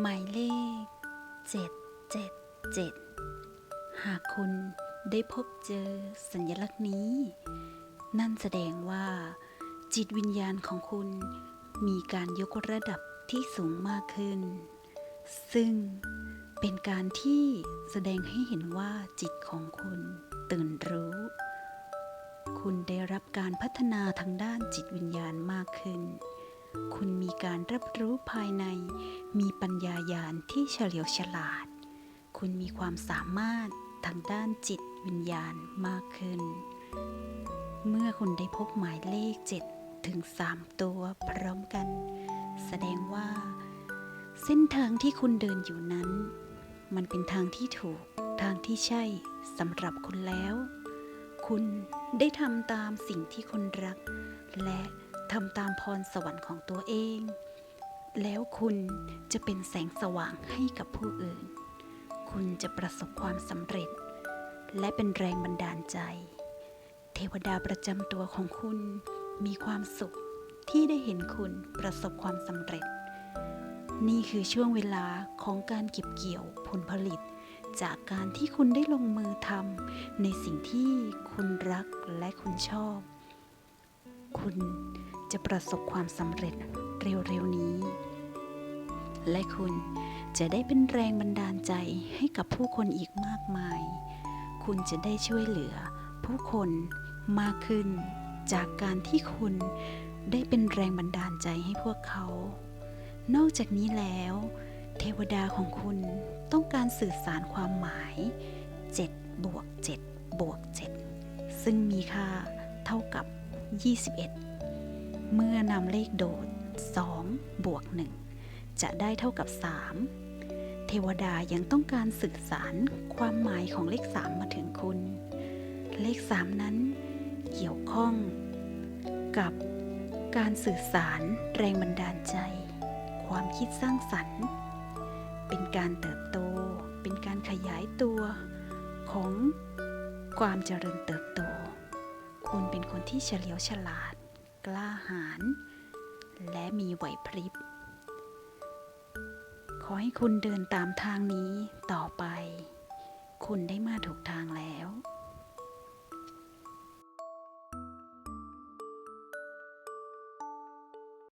หมายเลข 777 หากคุณได้พบเจอสัญลักษณ์นี้ นั่นแสดงว่า จิตวิญญาณของคุณมีการยกระดับที่สูงมากขึ้น ซึ่งเป็นการที่แสดงให้เห็นว่าจิตของคุณตื่นรู้ คุณได้รับการพัฒนาทางด้านจิตวิญญาณมากขึ้น คุณมีการรับรู้ภายใน มีปัญญาญาณที่เฉลียวฉลาด คุณมีความสามารถทางด้านจิตวิญญาณมากขึ้น เมื่อคุณได้พบหมายเลข 7 ถึง 3 ตัวพร้อมกัน แสดงว่า เส้นทางที่คุณเดินอยู่นั้น มันเป็นทางที่ถูกทางที่ใช่สำหรับคุณแล้ว คุณได้ทำตามสิ่งที่คุณรัก และ ทำตามพรสวรรค์ของตัวเอง แล้วคุณจะเป็นแสงสว่างให้กับผู้อื่น คุณจะประสบความสำเร็จ และเป็นแรงบันดาลใจ เทวดาประจำตัวของคุณมีความสุขที่ได้เห็นคุณประสบความสำเร็จ นี่คือช่วงเวลาของการเก็บเกี่ยวผลผลิต จากการที่คุณได้ลงมือทำในสิ่งที่คุณรักและคุณชอบ คุณ จะประสบความสำเร็จเร็วๆนี้ และคุณจะได้เป็นแรงบันดาลใจให้กับผู้คนอีกมากมาย คุณจะได้ช่วยเหลือผู้คนมากขึ้น จากการที่คุณได้เป็นแรงบันดาลใจให้พวกเขา นอกจากนี้แล้ว เทวดาของคุณต้องการสื่อสารความหมาย 7 บวก 7 บวก 7 ซึ่งมีค่าเท่ากับ 21 เมื่อนำเลขโดด 2 บวก 1 จะได้เท่ากับ 3 เทวดายังต้องการสื่อสารความหมายของเลข 3 มาถึงคุณ เลข 3 นั้นเกี่ยวข้องกับการสื่อสารแรงบันดาลใจ ความคิดสร้างสรรค์ เป็นการเติบโต เป็นการขยายตัวของความเจริญเติบโต คุณเป็นคนที่เฉลียวฉลาด กล้าหาญและมีไหวพริบ ขอให้คุณเดินตามทางนี้ต่อไป คุณได้มาถูกทางแล้ว